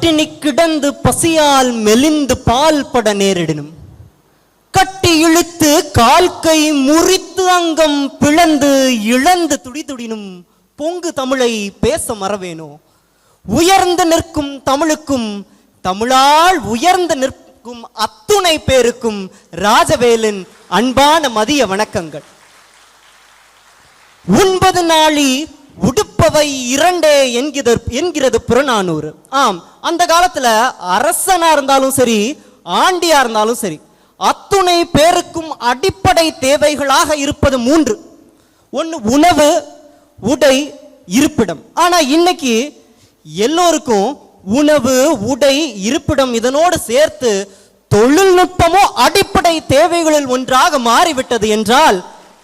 பட்டினி கிடந்து பசியால் மெலிந்து பால் பட நேரிடணும் கட்டி இழுத்து கால் கை முறித்து அங்கம் பிளந்து இழந்து துடிதுடினும் பொங்கு தமிழை பேச மறவேனோ? உயர்ந்து நிற்கும் தமிழுக்கும் தமிழால் உயர்ந்து நிற்கும் அத்துணை பேருக்கும் ராஜவேலின் அன்பான மதிய வணக்கங்கள். ஒன்பது நாளி உடுப்பவை இரண்டே என்கிற என்கிறது புறநானூறு. ஆம் அந்த காலத்தில் அரசனாக இருந்தாலும் சரி ஆண்டியாக இருந்தாலும் சரி அத்துணை பேருக்கும் அடிப்படை தேவைகளாக இருப்பது மூன்று. ஒன்று உணவு உடை இருப்பிடம். ஆனால் இன்னைக்கு எல்லோருக்கும் உணவு உடை இருப்பிடம் இதனோடு சேர்த்து தொழில்நுட்பமோ அடிப்படை தேவைகளில் ஒன்றாக மாறிவிட்டது என்றால்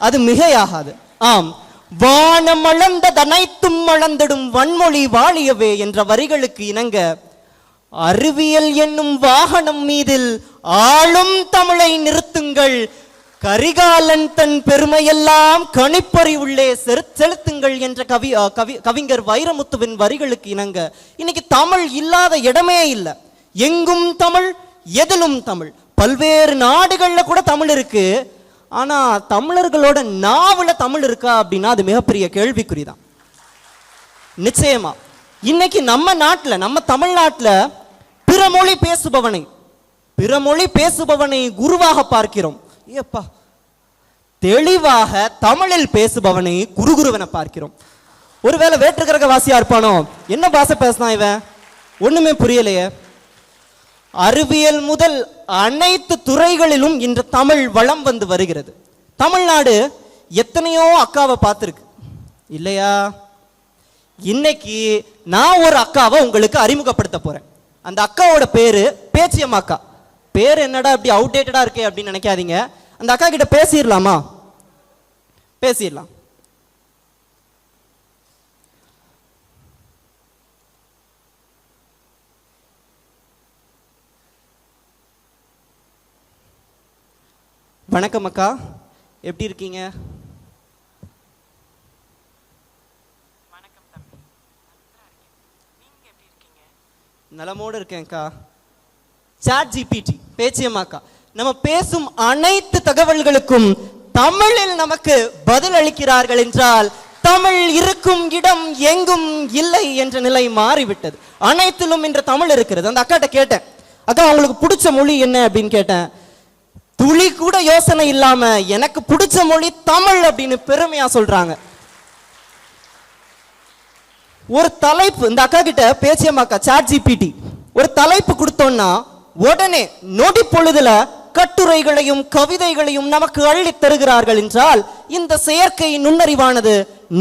அது மிகையாகாது. ஆம் வானம் அளந்ததனைத்தும் அளந்திடும் வன்மொழி வாழியவே என்ற வரிகளுக்கு இணங்க அறிவியல் என்னும் வாகனம் மீதில் ஆளும் தமிழை நிறுத்துங்கள். கரிகாலன் தன் பெருமையெல்லாம் கணிப்பறி உள்ளே செலுத்துங்கள் என்ற கவி கவி கவிஞர் வைரமுத்துவின் வரிகளுக்கு இணங்க இன்னைக்கு தமிழ் இல்லாத இடமே இல்லை. எங்கும் தமிழ் எதிலும் தமிழ். பல்வேறு நாடுகள்ல கூட தமிழ் இருக்கு. ஆனால் தமிழர்களோட நாவல தமிழ் இருக்கா அப்படின்னா அது மிகப்பெரிய கேள்விக்குறி தான் நிச்சயமா. இன்னைக்கு நம்ம நாட்டில் நம்ம தமிழ்நாட்டில் பிற மொழி பேசுபவனை பிற மொழி பேசுபவனை குருவாக பார்க்கிறோம். ஏப்பா. தெளிவாக தமிழில் பேசுபவனை குருகுருவனை பார்க்கிறோம். ஒருவேளை வேற்றுக்கிரக வாசியா இருப்பானோ? என்ன பாஷை பேசினான் இவன்? ஒண்ணுமே புரியலையே. அறிவியல் முதல் அனைத்து துறைகளிலும் இன்று தமிழ் வளம் வந்து வருகிறது. தமிழ்நாடு எத்தனையோ அக்காவை பார்த்துருக்கு. இல்லையா? இன்னைக்கு நான் ஒரு அக்காவை உங்களுக்கு அறிமுகப்படுத்த போறேன். அந்த அக்காவோட பேரு பேச்சியம்மா அக்கா. பேர் என்னடா இப்படி அவுடேட்டடா இருக்கே அப்படின்னு நினைக்காதீங்க. அந்த அக்கா கிட்ட பேசிடலாமா? பேசிடலாம். வணக்கம் அக்கா. எப்படி இருக்கீங்க? வணக்கம் தம்பி. நீங்க எப்படி இருக்கீங்க? நலமோடு இருக்கேன்க்கா சாட் ஜிபிடி பேச்சியம்மாக்கா நம்ம பேசும் அனைத்து தகவல்களுக்கும் தமிழில் நமக்கு பதில் அளிக்கிறார்கள் என்றால் தமிழ் இருக்கும் இடம் எங்கும் இல்லை என்ற நிலை மாறிவிட்டது. அனைத்திலும் இன்று தமிழ் இருக்கிறது. அந்த அக்காட்ட கேட்டேன். அக்கா உங்களுக்கு பிடிச்ச மொழி என்ன? அப்படின்னு கேட்டேன். துளி கூட யோசனை இல்லாம எனக்கு பிடிச்ச மொழி தமிழ் அப்படின்னு பெருமையா சொல்றாங்க. ஒரு தலைப்பு இந்த அக்கா கிட்ட பேச்சியம்மாக்கா சாட் ஜிபிடி ஒரு தலைப்பு கொடுத்தோம்னா உடனே நொடி பொழுதுல கட்டுரைகளையும் கவிதைகளையும் நமக்கு அள்ளி தருகிறார்கள் என்றால் இந்த செயற்கை நுண்ணறிவானது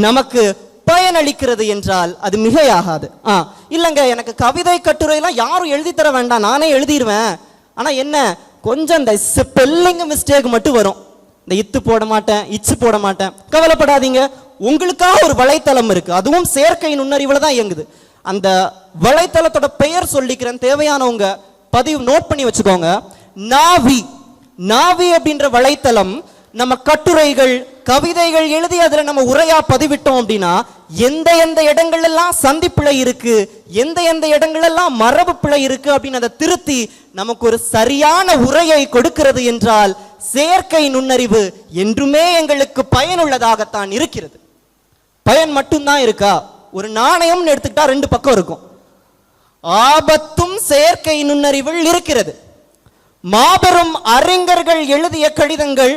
நமக்கு பயனளிக்கிறது என்றால் அது மிகையாகாது. ஆ இல்லைங்க எனக்கு கவிதை கட்டுரை எல்லாம் யாரும் எழுதி தர வேண்டாம் நானே எழுதிடுவேன் ஆனா என்ன கொஞ்சம் இந்த ஸ்பெல்லிங் மிஸ்டேக் மட்டும் வரும். இந்த இத்து போட மாட்டேன் இச்சு போட மாட்டேன். கவலைப்படாதீங்க. உங்களுக்காக ஒரு வலைத்தளம் இருக்கு. அதுவும் செயற்கை நுண்ணறிவுல தான் இயங்குது. அந்த வலைத்தளத்தோட பெயர் சொல்லிக்கிறேன். தேவையானவங்க பதிவு நோட் பண்ணி வச்சுக்கோங்க. நாவி. நாவி அப்படின்ற வலைத்தளம் நம்ம கட்டுரைகள் கவிதைகள் எழுதி அதில் நம்ம உரையா பதிவிட்டோம் அப்படின்னா எந்த எந்த இடங்கள்லாம் சந்திப்பிழை இருக்கு எந்த எந்த இடங்கள்லாம் மரபு பிழை இருக்கு அப்படின்னு அதை திருத்தி நமக்கு ஒரு சரியான உரையை கொடுக்கிறது என்றால் செயற்கை நுண்ணறிவு என்றுமே எங்களுக்கு பயனுள்ளதாகத்தான் இருக்கிறது. பயன் மட்டும்தான் இருக்கா? ஒரு நாணயம்னு எடுத்துக்கிட்டா ரெண்டு பக்கம் இருக்கும். ஆபத்தும் செயற்கை நுண்ணறிவில் இருக்கிறது. மாபெரும் அறிஞர்கள் எழுதிய கடிதங்கள்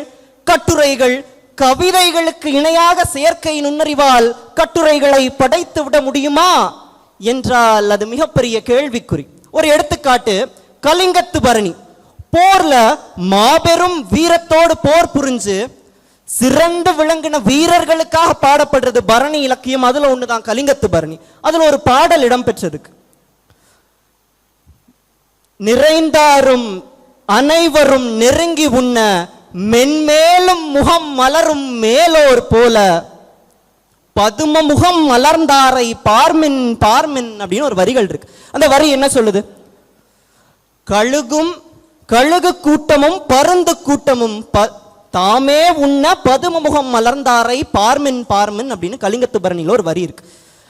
கட்டுரைகள் கவிதைகளுக்கு இணையாக செயற்கை நுண்ணறிவால் கட்டுரைகளை படைத்து விட முடியுமா என்றால் அது மிகப்பெரிய கேள்விக்குறி. ஒரு எடுத்துக்காட்டு கலிங்கத்து பரணி. போர்ல மாபெரும் வீரத்தோடு போர் புரிஞ்சு சிறந்து விளங்கின வீரர்களுக்காக பாடப்படுறது பரணி இலக்கியம். அதுல ஒண்ணுதான் கலிங்கத்து பரணி. அதுல ஒரு பாடல் இடம்பெற்றிருக்கு. நிறைந்தாரும் அனைவரும் நெருங்கி உண்ண மென்மேலும் முகம் மலரும் மேலோர் போல பதும முகம் மலர்ந்தாரை பார்மின் பார்மின் அப்படின்னு ஒரு வரிகள் இருக்கு. அந்த வரி என்ன சொல்லுது? கழுகும் கழுகு கூட்டமும் பருந்து கூட்டமும் ப- தாமே உண்ண பதும முகம் மலர்ந்தாரை பார்மின் பார்மின் அப்படின்னு கலிங்கத்து பரணியில ஒரு வரி இருக்கு.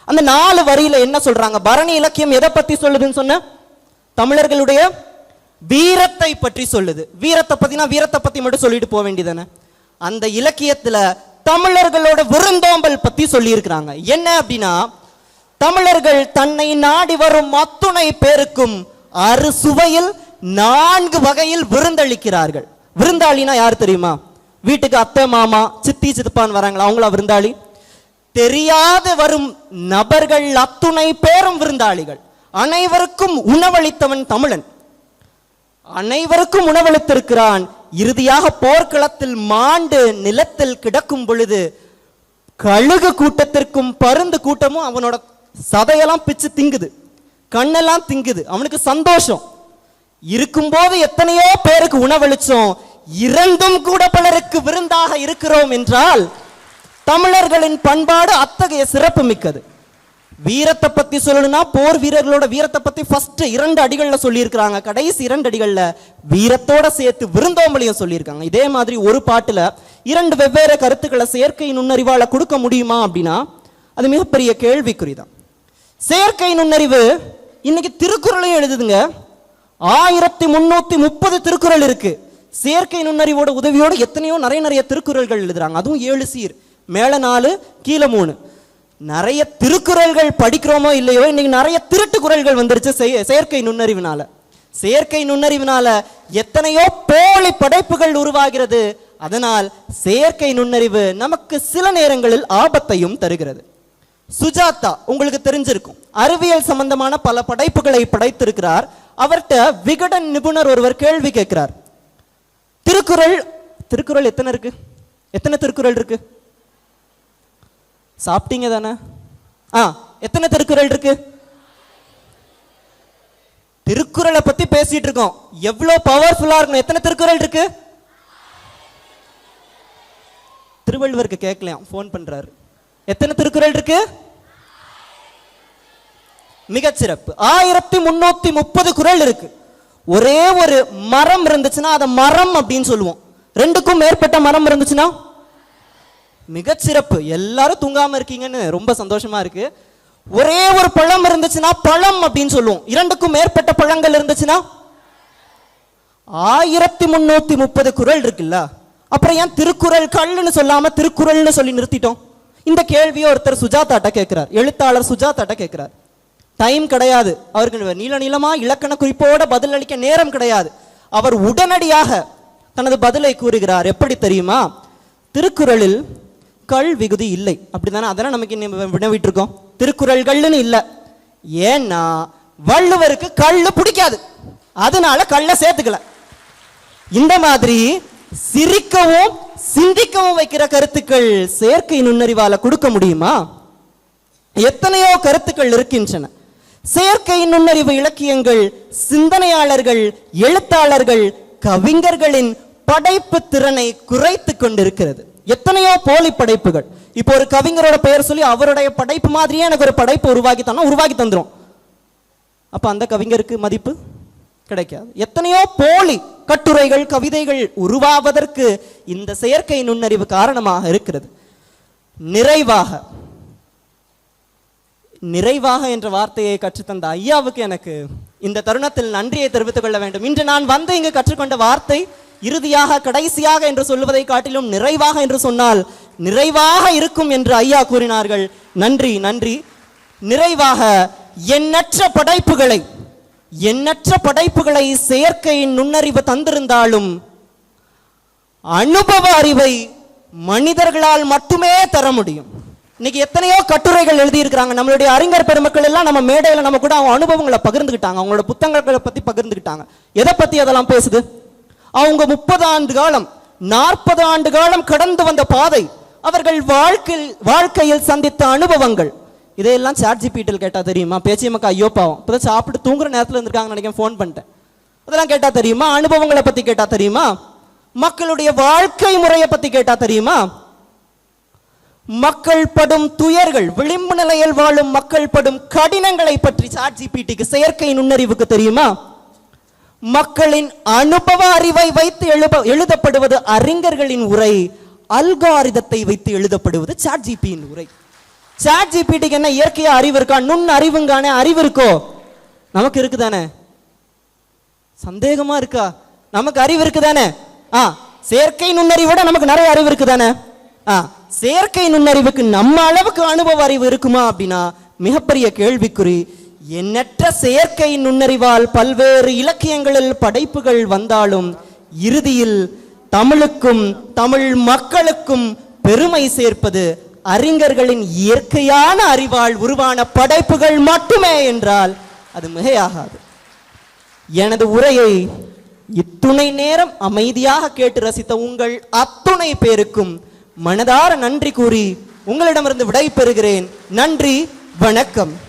அந்த நாலு வரியில என்ன சொல்றாங்க? பரணி இலக்கியம் எதை பத்தி சொல்லுதுன்னு சொன்ன? தமிழர்களுடைய வீரத்தை பற்றி சொல்லுது. வீரத்தை பத்தினா வீரத்தை பத்தி மட்டும் சொல்லிட்டு போக வேண்டியதானே அந்த இலக்கியத்துல தமிழர்களோட விருந்தோம்பல் பத்தி சொல்லியிருக்கிறாங்க. என்ன அப்படின்னா தமிழர்கள் தன்னை நாடி வரும் அத்துணை பேருக்கும் அறுசுவையில் நான்கு வகையில் விருந்தளிக்கிறார்கள். விருந்தாளினா யார் தெரியுமா? வீட்டுக்கு அத்தை மாமா சித்தி சித்தப்பான் வராங்களா? அவங்களா விருந்தாளி? தெரியாது வரும் நபர்கள் அத்துணை பேரும் விருந்தாளிகள். அனைவருக்கும் உணவளித்தவன் தமிழன். அனைவருக்கும் உணவளித்திருக்கிறான். இறுதியாக போர்க்களத்தில் மாண்டு நிலத்தில் கிடக்கும் பொழுது கழுகு கூட்டத்திற்கும் பருந்து கூட்டமும் அவனோட சதையெல்லாம் பிச்சு திங்குது. கண்ணெல்லாம் திங்குது. அவனுக்கு சந்தோஷம். இருக்கும்போது எத்தனையோ பேருக்கு உணவளிச்சோம். இறந்தும் கூட பலருக்கு விருந்தாக இருக்கிறோம் என்றால் தமிழர்களின் பண்பாடு அத்தகைய சிறப்பு மிக்கது வீரத்தை பத்தி சொல்லணும்னா போர் வீரர்களோட வீரத்தை பத்தி ஃபர்ஸ்ட் இரண்டு அடிகள்ல சொல்லியிருக்கிறாங்க. கடைசி இரண்டு அடிகள்ல வீரத்தோட சேர்த்து விருந்தோம்பலையும் சொல்லியிருக்காங்க. இதே மாதிரி ஒரு பாட்டுல இரண்டு வெவ்வேறு கருத்துக்களை செயற்கை நுண்ணறிவால கொடுக்க முடியுமா அப்படின்னா அது மிகப்பெரிய கேள்விக்குறிதான். செயற்கை நுண்ணறிவு இன்னைக்கு திருக்குறளையும் எழுதுதுங்க. ஆயிரத்தி முன்னூத்தி முப்பது திருக்குறள் இருக்கு. செயற்கை நுண்ணறிவோட உதவியோட எத்தனையோ நிறைய நிறைய திருக்குறள்கள் எழுதுறாங்க. அதுவும் ஏழு சீர். மேல நாலு கீழே மூணு. நிறைய திருக்குறள்கள் படிக்கிறோமோ இல்லையோ இன்னைக்கு நிறைய திருட்டு குறள்கள் வந்துருச்சு செய- செயற்கை நுண்ணறிவினால. செயற்கை நுண்ணறிவினால எத்தனையோ போலி படைப்புகள் உருவாகிறது. அதனால் செயற்கை நுண்ணறிவு நமக்கு சில நேரங்களில் ஆபத்தையும் தருகிறது. சுஜாதா உங்களுக்கு தெரிஞ்சிருக்கும். அறிவியல் சம்பந்தமான பல படைப்புகளை படைத்திருக்கிறார். அவர்கிட்ட விகடன் நிபுணர் ஒருவர் கேள்வி கேட்கிறார். திருக்குறள் திருக்குறள் எத்தனை இருக்கு? எத்தனை திருக்குறள் இருக்கு? சாப்பிட்டீங்க தானே? ஆ எத்தனை திருக்குறள் இருக்கு? திருக்குறளை பத்தி பேசிட்டு இருக்கோம். எவ்வளோ பவர்ஃபுல்லா இருக்கணும்? எத்தனை திருக்குறள் இருக்கு? திருவள்ளுவருக்கு கேட்கலையாம் ஃபோன் பண்றாரு. எத்தனை திருக்குறள் இருக்கு? மிகச்சிறப்பு ஆயிரத்தி முன்னூத்தி முப்பது குறள் இருக்கு. ஒரே ஒரு மரம் இருந்துச்சுன்னா அதை மரம் அப்படின்னு சொல்லுவோம். ரெண்டுக்கும் மேற்பட்ட மரம் இருந்துச்சுன்னா? மிகச்சிறப்பு. எல்லாரும் தூங்காம இருக்கீங்கன்னு ரொம்ப சந்தோஷமா இருக்கு. ஒரே ஒரு பழம் இருந்துச்சுன்னா பழம் அப்படின்னு சொல்லுவோம். இரண்டுக்கும் மேற்பட்ட பழங்கள் இருந்துச்சுன்னா? ஆயிரத்தி முன்னூத்தி முப்பது குறள் இருக்குல்ல? அப்புறம் ஏன் திருக்குறள் கல்லுன்னு சொல்லாம திருக்குறள்னு சொல்லி நிறுத்திட்டோம்? இந்த கேள்வியை ஒருத்தர் சுஜாதாட்ட கேட்கிறார். எழுத்தாளர் சுஜாதாட்ட கேட்கிறார். டைம் கிடையாது. அவருக்கு நீள நீளமா இலக்கண குறிப்போட பதில் அளிக்க நேரம் கிடையாது. அவர் உடனடியாக தனது பதிலை கூறுகிறார். எப்படி தெரியுமா? திருக்குறளில் கல் விகுதி இல்லை. அப்படி தானே அதெல்லாம் நமக்கு இன்னும் வினவிட்டுருக்கோம். திருக்குறள்கள்னு இல்லை. ஏன்னா வள்ளுவருக்கு கல் பிடிக்காது. அதனால கல்லை சேர்த்துக்கல. இந்த மாதிரி சிரிக்கவும் சிந்திக்கவும் வைக்கிற கருத்துக்கள் செயற்கை நுண்ணறிவால கொடுக்க முடியுமா? எத்தனையோ கருத்துக்கள் இருக்கின்றன. செயற்கை நுண்ணறிவு இலக்கியங்கள் சிந்தனையாளர்கள் எழுத்தாளர்கள் கவிஞர்களின் படைப்பு திறனை குறைத்து கொண்டிருக்கிறது. எத்தனையோ போலி படைப்புகள். இப்போ ஒரு கவிஞரோட பெயர் சொல்லி அவருடைய படைப்பு மாதிரியே எனக்கு ஒரு படைப்பு உருவாக்கி தந்தோம் உருவாக்கி தந்துரும். அப்போ அந்த கவிஞருக்கு மதிப்பு கிடைக்காது. எத்தனையோ போலி கட்டுரைகள் கவிதைகள் உருவாவதற்கு இந்த செயற்கை நுண்ணறிவு காரணமாக இருக்கிறது. நிறைவாக நிறைவாக என்ற வார்த்தையை கற்றுத்தந்த ஐயாவுக்கு எனக்கு இந்த தருணத்தில் நன்றியை தெரிவித்துக் கொள்ள வேண்டும். இன்று நான் வந்து இங்கு கற்றுக்கொண்ட வார்த்தை இறுதியாக கடைசியாக என்று சொல்லுவதை காட்டிலும் நிறைவாக என்று சொன்னால் நிறைவாக இருக்கும் என்று ஐயா கூறினார்கள். நன்றி நன்றி. நிறைவாக எண்ணற்ற படைப்புகளை எண்ணற்ற படைப்புகளை செயற்கையின் நுண்ணறிவு தந்திருந்தாலும் அனுபவ அறிவை மனிதர்களால் மட்டுமே தர முடியும். இன்னைக்கு எத்தனையோ கட்டுரைகள் எழுதியிருக்கிறாங்க. நம்மளுடைய அறிஞர் பெருமக்கள் எல்லாம் நம்ம மேடையில நம்ம கூட அவங்க அனுபவங்களை பகிர்ந்துக்கிட்டாங்க அவங்களோட புத்தகங்களை பத்தி பகிர்ந்துக்கிட்டாங்க எதை பத்தி அதெல்லாம் பேசுது? அவங்க முப்பது ஆண்டு காலம் நாற்பது ஆண்டு காலம் கடந்து வந்த பாதை அவர்கள் வாழ்க்கையில் வாழ்க்கையில் சந்தித்த அனுபவங்கள். இதையெல்லாம் சாட் ஜிபிடியில் கேட்டால் தெரியுமா? பேச்சியமக்கா ஐயோ பாவம். இப்போ சாப்பிட்டு தூங்குற நேரத்தில் இருந்திருக்காங்க நினைக்கிறேன் ஃபோன் பண்ணிட்டேன். அதெல்லாம் கேட்டால் தெரியுமா? அனுபவங்களை பற்றி கேட்டால் தெரியுமா? மக்களுடைய வாழ்க்கை முறையை பற்றி கேட்டால் தெரியுமா? மக்கள் படும் துயர்கள் விளிம்பு நிலையில் வாழும் மக்கள் படும் கடினங்களை பற்றி சாட் ஜிபிடிக்கு செயற்கை நுண்ணறிவுக்கு தெரியுமா? மக்களின் அனுபவ அறிவை வைத்து எழுப எழுதப்படுவது அறிஞர்களின் உரை அல்காரிதத்தை வைத்து எழுதப்படுவது சாட் ஜிபியின் உரை. சாட் ஜிபிடிக்கு என்ன இயற்கையா அறிவு இருக்கா? நுண் அறிவுங்கானே அறிவு இருக்கோ? நமக்கு இருக்குதானே? சந்தேகமா இருக்கா? நமக்கு அறிவு இருக்குதானே? ஆ செயற்கை நுண்ணறிவோட நமக்கு நிறைய அறிவு இருக்குதானே? ஆ செயற்கை நுண்ணறிவுக்கு நம்ம அளவுக்கு அனுபவ அறிவு இருக்குமா அப்படின்னா மிகப்பெரிய கேள்விக்குறி எண்ணற்ற செயற்கை நுண்ணறிவால் பல்வேறு இலக்கியங்களில் படைப்புகள் வந்தாலும் இறுதியில் தமிழுக்கும் தமிழ் மக்களுக்கும் பெருமை சேர்ப்பது அறிஞர்களின் இயற்கையான அறிவால் உருவான படைப்புகள் மட்டுமே என்றால் அது மிகையாகாது. எனது உரையை இத்துணை நேரம் அமைதியாக கேட்டு ரசித்த உங்கள் அத்துணை பேருக்கும் மனதார நன்றி கூறி உங்களிடமிருந்து விடை பெறுகிறேன் நன்றி வணக்கம்.